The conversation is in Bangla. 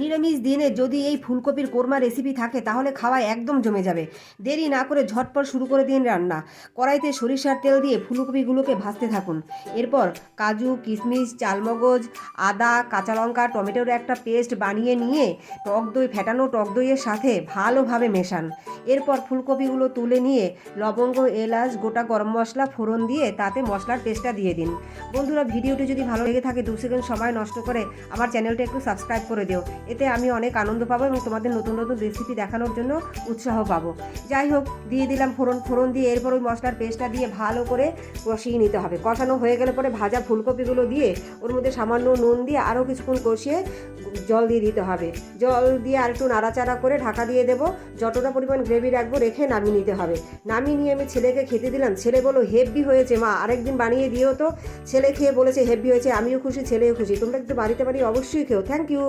নিরামিষ দিনে যদি এই ফুলকপির কোরমা রেসিপি থাকে, তাহলে খাওয়া একদম জমে যাবে। দেরি না করে ঝটপট শুরু করে দিন রান্না। কড়াইতে সরিষার তেল দিয়ে ফুলকপিগুলোকে ভাজতে থাকুন। এরপর কাজু, কিশমিশ, চালমগজ, আদা, কাঁচা লঙ্কা, টমেটোর একটা পেস্ট বানিয়ে নিয়ে টক দই, ফেটানো টক দইয়ের সাথে ভালোভাবে মেশান। এরপর ফুলকপিগুলো তুলে নিয়ে লবঙ্গ, এলাচ, গোটা গরম মশলা, ফোড়ন দিয়ে তাতে মশলার পেস্টটা দিয়ে দিন। বন্ধুরা, ভিডিওটি যদি ভালো লেগে থাকে, দু সেকেন্ড সময় নষ্ট করে আমার চ্যানেলটা একটু সাবস্ক্রাইব করে দিও। এতে আমি অনেক আনন্দ পাবো এবং তোমাদের নতুন নতুন রেসিপি দেখানোর জন্য উৎসাহ পাবো। যাই হোক, দিয়ে দিলাম ফোড়ন ফোড়ন দিয়ে এরপর ওই মশলার পেস্টটা দিয়ে ভালো করে কষিয়ে নিতে হবে। কষানো হয়ে গেলে পরে ভাজা ফুলকপিগুলো দিয়ে ওর মধ্যে সামান্য নুন দিয়ে আরও কিছুক্ষণ কষিয়ে জল দিয়ে দিতে হবে। জল দিয়ে আর একটু নাড়াচাড়া করে ঢাকা দিয়ে দেবো। যতটা পরিমাণ গ্রেভি রাখব রেখে নামিয়ে নিতে হবে। নামিয়ে নিয়ে আমি ছেলেকে খেতে দিলাম। ছেলে বলো হেভি হয়েছে মা, আরেকদিন বানিয়ে দিও তো। ছেলে খেয়ে বলেছে হেভি হয়েছে, আমিও খুশি, ছেলেও খুশি। তোমরা একটু বাড়িতে বাড়ি অবশ্যই খেও। Thank you